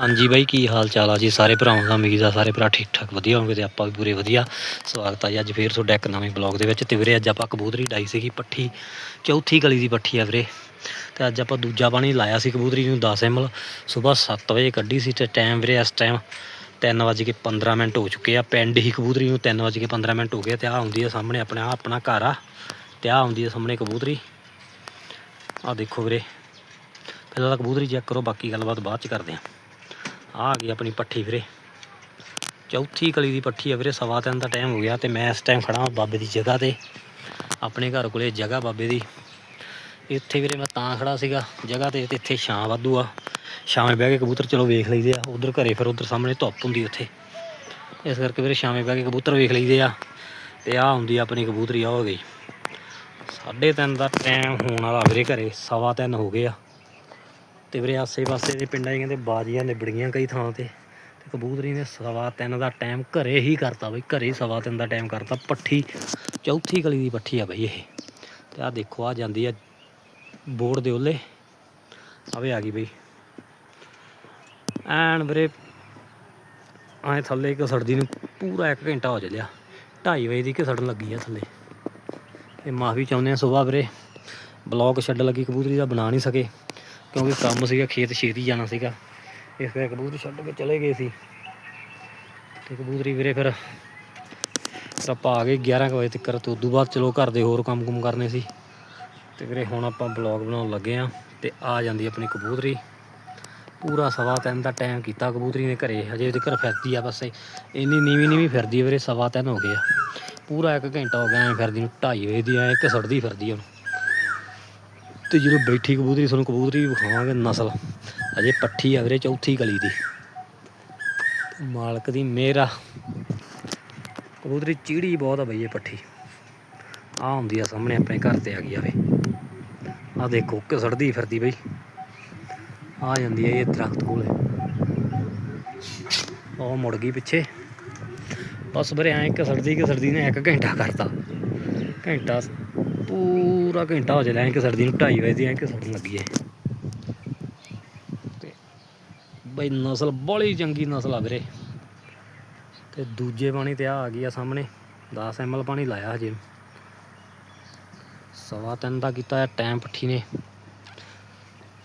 ਹਾਂਜੀ ਬਾਈ, ਕੀ ਹਾਲ ਚਾਲ ਆ ਜੀ? ਸਾਰੇ ਭਰਾਵਾਂ ਦਾ ਉਮੀਦ ਆ, ਸਾਰੇ ਭਰਾ ਠੀਕ ਠਾਕ, ਵਧੀਆ ਹੋਣਗੇ ਤੇ ਆਪਾਂ ਵੀ ਪੂਰੇ ਵਧੀਆ। ਸਵਾਗਤ ਆ ਜੀ ਅੱਜ ਫੇਰ ਤੁਹਾਡਾ ਇੱਕ ਨਵੇਂ ਬਲੌਗ ਦੇ ਵਿੱਚ ਤੇ ਵੀਰੇ ਅੱਜ ਆਪਾਂ ਕਬੂਤਰੀ ਡਾਈ ਸੀਗੀ ਪੱਠੀ, ਚੌਥੀ ਗਲੀ ਦੀ ਪੱਠੀ ਆ ਵੀਰੇ। ਤੇ ਅੱਜ ਆਪਾਂ ਦੂਜਾ ਪਾਣੀ ਲਾਇਆ ਸੀ ਕਬੂਤਰੀ ਨੂੰ 10 ਐਮਲ ਸਵੇਰ 7 ਵਜੇ ਕੱਢੀ ਸੀ ਤੇ ਟਾਈਮ ਵੀਰੇ ਇਸ ਟਾਈਮ 3:15 ਮਿੰਟ ਹੋ ਚੁੱਕੇ ਆ। ਪਿੰਡ ਹੀ ਕਬੂਤਰੀ ਨੂੰ 3:15 ਮਿੰਟ ਹੋ ਗਏ ਤੇ ਆ ਹੁੰਦੀ ਆ ਸਾਹਮਣੇ ਆਪਣੇ ਆਪਣਾ ਘਰ ਆ ਤੇ ਆ ਹੁੰਦੀ ਆ ਸਾਹਮਣੇ ਕਬੂਤਰੀ। ਆ ਦੇਖੋ ਵੀਰੇ, ਪਹਿਲਾਂ ਤਾਂ ਕਬੂਤਰੀ ਚੈੱਕ ਕਰੋ, ਬਾਕੀ ਗੱਲਬਾਤ ਬਾਅਦ ਚ ਕਰਦੇ ਆ। ਆ ਗਈ ਆਪਣੀ ਪੱਠੀ ਵੀਰੇ। ਚੌਥੀ ਕਲੀ ਦੀ ਪੱਠੀ ਆ ਵੀਰੇ, ਸਵਾ ਤਿੰਨ ਦਾ ਟਾਈਮ ਹੋ ਗਿਆ ਤੇ ਮੈਂ ਇਸ ਟਾਈਮ ਖੜਾ ਬਾਬੇ ਦੀ ਜਗ੍ਹਾ ਤੇ, ਆਪਣੇ ਘਰ ਕੋਲੇ ਜਗ੍ਹਾ ਬਾਬੇ ਦੀ। ਇੱਥੇ ਵੀਰੇ ਮੈਂ ਤਾਂ ਖੜਾ ਸੀਗਾ, ਜਗ੍ਹਾ ਤੇ ਤੇ ਇੱਥੇ ਛਾਂ ਵਾਧੂ ਆ। ਛਾਵੇਂ ਬਹਿ ਕੇ ਕਬੂਤਰ ਚਲੋ ਵੇਖ ਲਈਦੇ ਆ, ਉਧਰ ਘਰੇ ਫਿਰ ਉਧਰ ਸਾਹਮਣੇ ਧੁੱਪ ਹੁੰਦੀ ਉੱਥੇ। ਇਸ ਕਰਕੇ ਵੀਰੇ ਛਾਵੇਂ ਬਹਿ ਕੇ ਕਬੂਤਰ ਵੇਖ ਲਈਦੇ ਆ, ਤੇ ਆ ਹੁੰਦੀ ਆ ਆਪਣੀ ਕਬੂਤਰੀ ਆ ਹੋ ਗਈ। ਸਾਢੇ ਤਿੰਨ ਦਾ ਟਾਈਮ ਹੋਣ ਵਾਲਾ ਵੀਰੇ ਘਰੇ, ਸਵਾ ਤਿੰਨ ਹੋ ਗਏ ਆ। ਤੇ ਵੀਰੇ ਆਸੇ ਪਾਸੇ ਦੇ ਪਿੰਡਾਂ 'ਚ ਕਹਿੰਦੇ ਬਾਜੀਆਂ ਨਿਬੜੀਆਂ ਕਈ ਥਾਂ ਤੇ। ਤੇ ਕਬੂਤਰੀ ਨੇ ਸਵਾ ਤਿੰਨ ਦਾ ਟਾਈਮ ਘਰੇ ਹੀ ਕਰਤਾ ਬਈ, ਘਰੇ ਹੀ ਸਵਾ ਤਿੰਨ ਦਾ ਟਾਈਮ ਕਰਤਾ। ਪੱਠੀ, ਚੌਥੀ ਗਲੀ ਦੀ ਪੱਠੀ ਆ ਬਈ ਇਹ। ਤੇ ਆ ਦੇਖੋ ਆ ਜਾਂਦੀ ਆ ਬੋਰਡ ਦੇ ਉੱਲੇ ਆਵੇ ਆ ਗਈ ਬਈ। ਐਨ ਵੀਰੇ, ਐ ਥੱਲੇ ਇੱਕ ਸੜਦੀ ਨੂੰ ਪੂਰਾ 1 ਘੰਟਾ ਹੋ ਚੱਲਿਆ। 2:30 ਵਜੇ ਦੀ ਕਿ ਸੜਨ ਲੱਗੀ ਆ ਥੱਲੇ। ਤੇ ਮਾਫੀ ਚਾਹੁੰਦੇ ਆ ਸੁਬਾਹ ਵੀਰੇ। ਬਲੌਗ ਛੱਡ ਲੱਗੀ, ਕਬੂਤਰੀ ਦਾ ਬਣਾ ਨਹੀਂ ਸਕੇ। ਕਿਉਂਕਿ ਕੰਮ ਸੀਗਾ, ਖੇਤ ਛੇਤੀ ਜਾਣਾ ਸੀਗਾ। ਇਸ ਕਰਕੇ ਕਬੂਤਰ ਛੱਡ ਕੇ ਚਲੇ ਗਏ ਸੀ। ਤੇ ਕਬੂਤਰੀ ਵੀਰੇ ਫਿਰ ਆਪਾਂ ਆ ਗਏ 11 ਕੁ ਵਜੇ ਤੱਕ। ਤੇ ਉਦੋਂ ਬਾਅਦ ਚਲੋ ਘਰ ਦੇ ਹੋਰ ਕੰਮ ਕੁਮ ਕਰਨੇ ਸੀ। ਤੇ ਵੀਰੇ ਹੁਣ ਆਪਾਂ ਬਲੌਗ ਬਣਾਉਣ ਲੱਗੇ ਆ ਤੇ ਆ ਜਾਂਦੀ ਆਪਣੀ ਕਬੂਤਰੀ। ਪੂਰਾ ਸਵਾ ਤਿੰਨ ਦਾ ਟਾਈਮ ਕੀਤਾ ਕਬੂਤਰੀ ਨੇ ਘਰੇ। ਹਜੇ ਤੱਕ ਫਿਰਦੀ ਆ ਬਸ। ਇੰਨੀ ਨੀਵੀਂ ਨੀਵੀਂ ਫਿਰਦੀ ਆ ਵੀਰੇ, ਸਵਾ ਤਿੰਨ ਹੋ ਗਏ ਆ। ਪੂਰਾ 1 ਘੰਟਾ ਹੋ ਗਿਆ ਐ ਫਿਰਦੀ ਨੂੰ 2:30 ਵਜੇ ਦੀ ਐ, ਇੱਕ ਸੜਦੀ ਫਿਰਦੀ ਆ ਤੇ ਜਦੋਂ ਬੈਠੀ ਕਬੂਤਰੀ, ਤੁਹਾਨੂੰ ਕਬੂਤਰੀ ਵਿਖਾਵਾਂਗੇ ਨਸਲ। ਅਜੇ ਪੱਠੀ ਆ ਵੀਰੇ, ਚੌਥੀ ਗਲੀ ਦੀ। ਮਾਲਕ ਦੀ ਮੇਰਾ ਕਬੂਤਰੀ ਚੀੜੀ ਬਹੁਤ ਆ ਬਈ ਇਹ ਪੱਠੀ। ਆ ਹੁੰਦੀ ਆ ਸਾਹਮਣੇ, ਆਪਣੇ ਘਰ ਤੇ ਆ ਗਈ ਆਵੇ ਆ ਦੇਖੋ ਕਿ ਸੜਦੀ ਫਿਰਦੀ ਬਈ। ਆ ਜਾਂਦੀ ਹੈ ਇਹ ਦਰਖਤ ਕੋਲੇ। ਉਹ ਮੁੜ ਗਈ ਪਿੱਛੇ। ਬਸ ਵੀਰੇ, ਐਂ ਕਿ ਸੜਦੀ ਸੜਦੀ ਨੇ 1 ਘੰਟਾ ਕਰਤਾ। ਘੰਟਾ ਪੂਰਾ ਘੰਟਾ ਹੋ ਚੱਲਿਆ ਐਂ ਕਿ ਸੜਦੀ ਨੂੰ 2:30 ਵਜੇ ਦੀ, ਐਂ ਕਿ ਸੜਨ ਲੱਗੀ ਹੈ ਤੇ ਬਈ ਨਸਲ, ਬੜੀ ਚੰਗੀ ਨਸਲ ਆ ਵੀਰੇ। ਤੇ ਦੂਜੇ ਪਾਣੀ ਤੇ ਆ ਆ ਗਈ ਆ ਸਾਹਮਣੇ 10 ਐਮਐਲ ਪਾਣੀ ਲਾਇਆ ਹਜੇ। ਸਵਾ ਤਿੰਨ ਦਾ ਕੀਤਾ ਟਾਈਮ ਪੱਠੀ ਨੇ।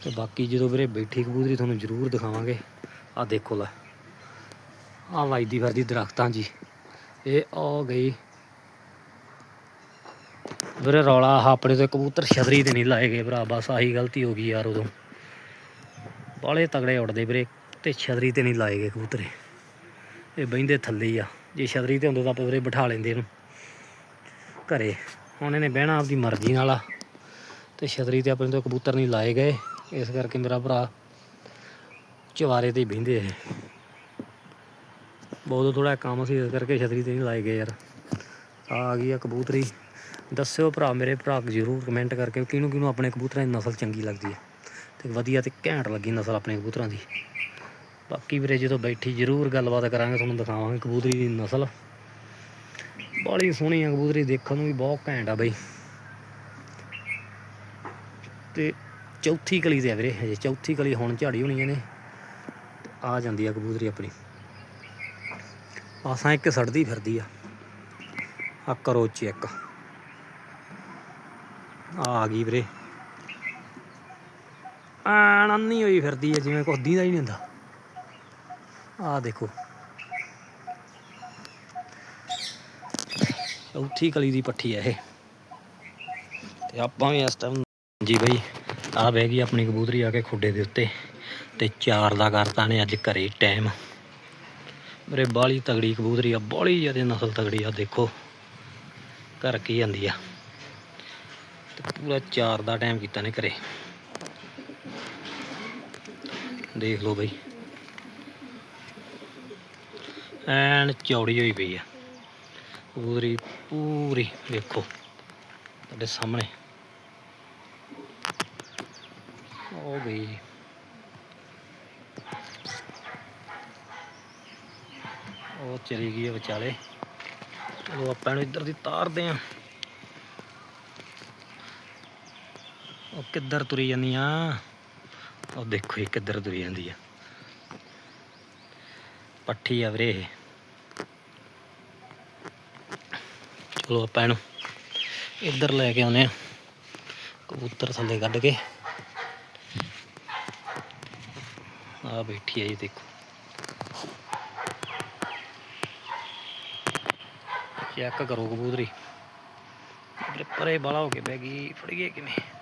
ਤੇ ਬਾਕੀ ਜਦੋਂ ਵੀਰੇ ਬੈਠੀ ਕਬੂਤਰੀ, ਤੁਹਾਨੂੰ ਜ਼ਰੂਰ ਦਿਖਾਵਾਂਗੇ। ਆ ਦੇਖੋ ਲੈ ਆ ਵਾਈਦੀ ਫਿਰਦੀ ਦਰਖਤਾਂ ਜੀ। ਇਹ ਆ ਗਈ ਵੀਰੇ ਰੌਲਾ, ਆਹ ਆਪਣੇ ਤੋਂ ਕਬੂਤਰ ਛਤਰੀ ਤੇ ਨਹੀਂ ਲਾਏ ਗਏ ਭਰਾ, ਬਸ ਆਹੀ ਗਲਤੀ ਹੋ ਗਈ ਯਾਰ ਉਦੋਂ। ਬਾਲੇ ਤਗੜੇ ਉੱਡਦੇ ਵੀਰੇ ਤੇ ਛਤਰੀ ਤੇ ਨਹੀਂ ਲਾਏ ਗਏ ਕਬੂਤਰੇ। ਇਹ। ਇਹ ਬਹਿੰਦੇ ਥੱਲੇ ਆ, ਜੇ ਛਤਰੀ ਤੇ ਹੁੰਦੇ ਤਾਂ ਆਪਾਂ ਵੀਰੇ ਬਿਠਾ ਲੈਂਦੇ ਇਹਨੂੰ। ਘਰੇ, ਹੁਣ ਇਹਨੇ ਬਹਿਣਾ ਆਪਦੀ ਮਰਜ਼ੀ ਨਾਲ ਆ। ਤੇ ਛਤਰੀ ਤੇ ਆਪਣੇ ਤੋਂ ਕਬੂਤਰ ਨਹੀਂ ਲਾਏ ਗਏ, ਇਸ ਕਰਕੇ ਮੇਰਾ ਭਰਾ ਚਵਾਰੇ ਤੇ ਬਹਿੰਦੇ ਇਹ। ਬਹੁਤ ਥੋੜਾ ਕੰਮ ਸੀ, ਇਸ ਕਰਕੇ ਛਤਰੀ ਤੇ ਨਹੀਂ ਲਾਏ ਗਏ ਯਾਰ। ਆ ਗਈ ਆ ਕਬੂਤਰੀ। ਦੱਸਿਓ ਭਰਾ, ਮੇਰੇ ਭਰਾ ਜ਼ਰੂਰ ਕਮੈਂਟ ਕਰਕੇ ਕਿਹਨੂੰ ਕਿਹਨੂੰ ਆਪਣੇ ਕਬੂਤਰਾਂ ਦੀ ਨਸਲ ਚੰਗੀ ਲੱਗਦੀ ਹੈ। ਤੇ ਵਧੀਆ ਤੇ ਘੈਂਟ ਲੱਗੀ ਨਸਲ ਆਪਣੇ ਕਬੂਤਰਾਂ ਦੀ। ਬਾਕੀ ਵੀਰੇ ਜਦੋਂ ਬੈਠੀ ਜ਼ਰੂਰ ਗੱਲਬਾਤ ਕਰਾਂਗੇ, ਤੁਹਾਨੂੰ ਦਿਖਾਵਾਂਗੇ ਕਬੂਤਰੀ ਦੀ ਨਸਲ। ਬੜੀ ਸੋਹਣੀ ਆ ਕਬੂਤਰੀ, ਦੇਖਣ ਨੂੰ ਵੀ ਬਹੁਤ ਘੈਂਟ ਆ ਬਈ। ਤੇ ਚੌਥੀ ਕਲੀ ਦੇ ਆ ਵੀਰੇ, ਹਜੇ ਚੌਥੀ ਕਲੀ ਹੁਣ ਝਾੜੀ ਹੋਣੀ ਇਹਨੇ। ਤੇ ਆ ਜਾਂਦੀ ਆ ਕਬੂਤਰੀ ਆਪਣੀ। ਆਸਾਂ ਇੱਕ ਸੜਦੀ ਫਿਰਦੀ ਆ। ਆ ਕਰੋ ਚੈੱਕ ਆ ਗਈ ਵੀਰੇ। ਆਣ ਹੋਈ ਫਿਰਦੀ ਆ, ਜਿਵੇਂ ਕੁਛ ਦੀਦਾ ਹੀ ਨਹੀਂ ਹੁੰਦਾ। ਆ ਦੇਖੋ। ਚੌਥੀ ਕਲੀ ਦੀ ਪੱਠੀ ਆ ਇਹ। ਤੇ ਆਪਾਂ ਵੀ ਇਸ ਟਾਈਮ ਜੀ ਬਈ, ਆ ਬਹਿ ਗਈ ਆਪਣੀ ਕਬੂਤਰੀ ਆ ਕੇ ਖੁੱਡੇ ਦੇ ਉੱਤੇ। ਤੇ ਚਾਰ ਦਾ ਕਰਤਾ ਨੇ ਅੱਜ ਘਰੇ ਟਾਈਮ ਮੇਰੇ ਬਾਲੀ ਤਗੜੀ ਕਬੂਤਰੀ ਆ ਬਾਲੀ ਜ਼ਿਆਦਾ ਨਸਲ ਤਗੜੀ ਆ, ਦੇਖੋ। ਘਰ ਕੀ ਜਾਂਦੀ ਆ। ਪੂਰਾ ਚਾਰ ਦਾ ਟਾਈਮ ਕੀਤਾ ਨੇ ਘਰੇ। ਦੇਖ ਲਓ ਬਈ। ਐਨ ਚੌੜੀ ਹੋਈ ਪਈ ਆ। ਪੂਰੀ ਪੂਰੀ ਵੇਖੋ। ਤੁਹਾਡੇ ਸਾਹਮਣੇ। ਉਹ ਗਈ ਉਹ ਚਲੀ ਗਈ ਹੈ ਵਿਚਾਲੇ। ਚਲੋ ਆਪਾਂ ਇਹਨੂੰ ਇੱਧਰ ਦੀ ਤਾਰਦੇ ਆ। ਉਹ ਕਿੱਧਰ ਤੁਰੀ ਜਾਂਦੀ ਆ? ਉਹ ਦੇਖੋ ਇਹ ਕਿੱਧਰ ਤੁਰੀ ਜਾਂਦੀ ਆ। ਪੱਠੀ ਆ ਵੀਰੇ ਚਲੋ ਆਪਾਂ ਇਹਨੂੰ ਇੱਧਰ ਲੈ ਕੇ ਆਉਨੇ ਆ। ਕਬੂਤਰ ਥੱਲੇ ਕੱਢ ਕੇ। ਆ ਬੈਠੀ ਆ ਜੀ, ਦੇਖੋ। ਚੈੱਕ ਕਰੋ ਕਬੂਤਰੀ। ਪਰੇ ਬਾਲਾ ਹੋ ਕੇ ਬਹਿ ਗਈ ਫੜੀਏ ਕਿਵੇਂ?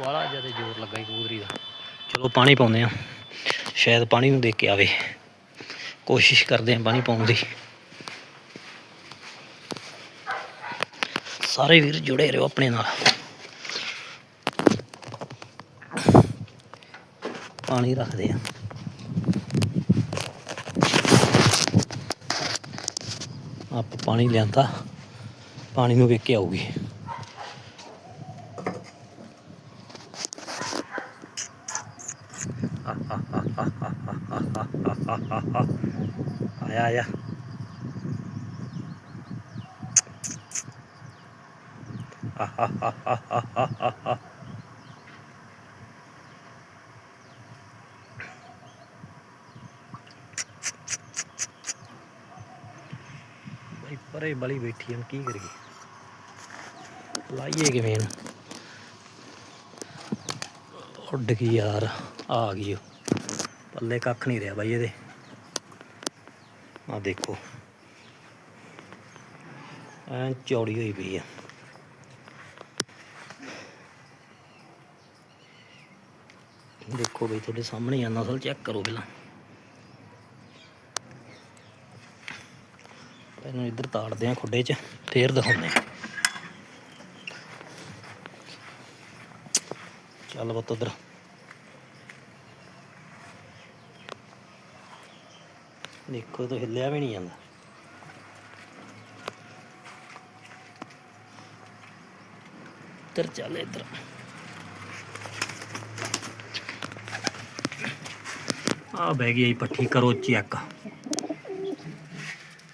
ਬਾਲਾ ਜ਼ਿਆਦਾ ਜ਼ੋਰ ਲੱਗਾ ਜੀ ਕਬੂਤਰੀ ਦਾ। ਚਲੋ ਪਾਣੀ ਪਾਉਂਦੇ ਆ ਸ਼ਾਇਦ ਪਾਣੀ ਨੂੰ ਦੇਖ ਕੇ ਆਵੇ। ਕੋਸ਼ਿਸ਼ ਕਰਦੇ ਆ ਪਾਣੀ ਪਾਉਣ ਦੀ। ਸਾਰੇ ਵੀਰ ਜੁੜੇ ਰਹੋ ਆਪਣੇ ਨਾਲ। ਪਾਣੀ ਰੱਖਦੇ ਆ ਆਪ ਪਾਣੀ ਲਿਆਂਦਾ। ਪਾਣੀ ਨੂੰ ਵੇਖ ਕੇ ਆਊਗੀ। ਆਇਆ ਆਇਆ ਬਈ, ਪਰੇ ਬਲੀ ਬੈਠੀ ਹਮ ਕੀ ਕਰੀਏ? ਲਾਈਏ ਕਿਵੇਂ ਇਹਨੂੰ? ਉੱਡ ਗਈ ਯਾਰ। ਆ ਗਈ ਉਹ। ਪੱਲੇ ਕੱਖ ਨਹੀਂ ਰਿਹਾ ਬਾਈ ਇਹਦੇ। ਆ ਦੇਖੋ। ਐਂ ਚੌੜੀ ਹੋਈ ਪਈ ਆ। ਦੇਖੋ ਬਈ ਤੁਹਾਡੇ ਸਾਹਮਣੇ ਹੀ ਆ, ਨਸਲ ਚੈੱਕ ਕਰੋ ਪਹਿਲਾਂ। ਇਹਨੂੰ ਇੱਧਰ ਤਾੜਦੇ ਆ ਖੁੱਡੇ 'ਚ, ਫੇਰ ਦਿਖਾਉਂਦੇ ਆ। ਚੱਲ ਬੱਤ ਉਧਰ। ਦੇਖੋ ਤਾਂ ਹਿੱਲਿਆ ਵੀ ਨਹੀਂ ਜਾਂਦਾ। ਇੱਧਰ ਚੱਲ, ਇੱਧਰ। ਆ ਬਹਿ ਗਈ ਇਹ ਪੱਠੀ, ਕਰੋ ਚੈੱਕ।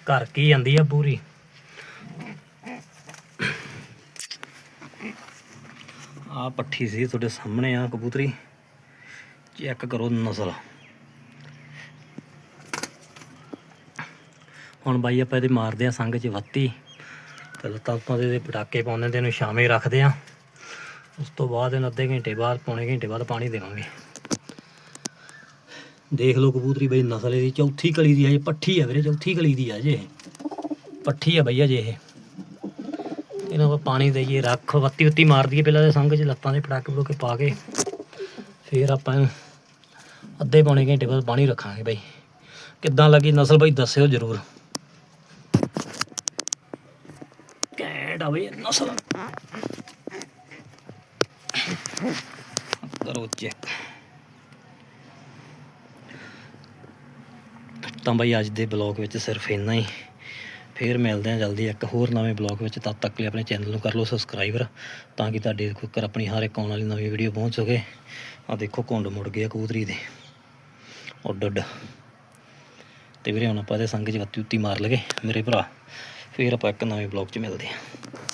ਘਰ ਕੀ ਜਾਂਦੀ ਆ ਪੂਰੀ? ਆ ਪੱਠੀ ਸੀ ਤੁਹਾਡੇ ਸਾਹਮਣੇ ਆ, ਕਬੂਤਰੀ। ਚੈੱਕ ਕਰੋ ਨਸਲ। ਹੁਣ ਬਾਈ ਆਪਾਂ ਇਹਦੇ ਮਾਰਦੇ ਆ ਸੰਗ 'ਚ ਵੱਤੀ। ਤੇ ਲੱਤਾਂ ਉੱਤੋਂ ਦੇ ਪਟਾਕੇ ਪਾਉਂਦੇ ਤੇ ਇਹਨੂੰ ਸ਼ਾਮੇ ਰੱਖਦੇ ਆ ਉਸ ਤੋਂ ਬਾਅਦ ਇਹਨੂੰ ਅੱਧੇ ਘੰਟੇ ਬਾਅਦ, ਪੌਣੇ ਘੰਟੇ ਬਾਅਦ ਪਾਣੀ ਦੇਵਾਂਗੇ। ਦੇਖ ਲਓ ਕਬੂਤਰੀ ਬਈ, ਨਸਲ ਇਹਦੀ ਚੌਥੀ ਕਲੀ ਦੀ ਹੈ ਇਹ ਪੱਠੀ ਆ ਵੀਰੇ, ਚੌਥੀ ਕਲੀ ਦੀ ਆ ਜੇ ਪੱਠੀ ਆ ਬਈਆ ਅਜੇ ਇਹ। ਇਹਨਾਂ ਨੂੰ ਪਾਣੀ ਦੇਈਏ, ਰੱਖ, ਵੱਤੀ ਉੱਤੀ ਮਾਰ ਦਈਏ ਪਹਿਲਾਂ ਦੇ ਸੰਗ 'ਚ, ਲੱਤਾਂ ਦੇ ਪਟਾਕੇ ਪਟੂਕੇ ਪਾ ਕੇ। ਫਿਰ ਆਪਾਂ ਅੱਧੇ ਪੌਣੇ ਘੰਟੇ ਬਾਅਦ ਪਾਣੀ ਰੱਖਾਂਗੇ ਬਈ। ਕਿੱਦਾਂ ਲੱਗੀ ਨਸਲ ਬਈ, ਦੱਸਿਓ ਜਰੂਰ। ਘੈਂਟ ਨਸਲ ਕਰੋ ਚੈੱਕ। ਤਾਂ ਬਈ ਅੱਜ ਦੇ ਬਲੌਗ ਵਿੱਚ ਸਿਰਫ ਇੰਨਾ ਹੀ। ਫੇਰ ਮਿਲਦੇ ਹਾਂ ਜਲਦੀ ਇੱਕ ਹੋਰ ਨਵੇਂ ਬਲੌਗ ਵਿੱਚ। ਤਦ ਤੱਕ ਲਈ ਆਪਣੇ ਚੈਨਲ ਨੂੰ ਕਰ ਲਓ ਸਬਸਕ੍ਰਾਈਬਰ, ਤਾਂ ਕਿ ਤੁਹਾਡੇ ਕੋਲ ਆਪਣੀ ਹਰ ਇੱਕ ਆਉਣ ਵਾਲੀ ਨਵੀਂ ਵੀਡੀਓ ਪਹੁੰਚ ਸਕੇ। ਆ ਦੇਖੋ ਘੁੰਡ ਮੁੜ ਗਿਆ ਕਬੂਤਰੀ ਦੇ। ਉੱਡ ਉੱਡ ਤੇ ਵੀਰੇ ਹੁਣ ਆਪਾਂ ਇਹਦੇ ਸੰਗ 'ਚ ਵੱਤੀ ਉੱਤੀ ਮਾਰ ਲਗੇ ਮੇਰੇ ਭਰਾ। ਫਿਰ ਆਪਾਂ ਇੱਕ ਨਵੇਂ ਬਲੌਗ 'ਚ ਮਿਲਦੇ ਹਾਂ।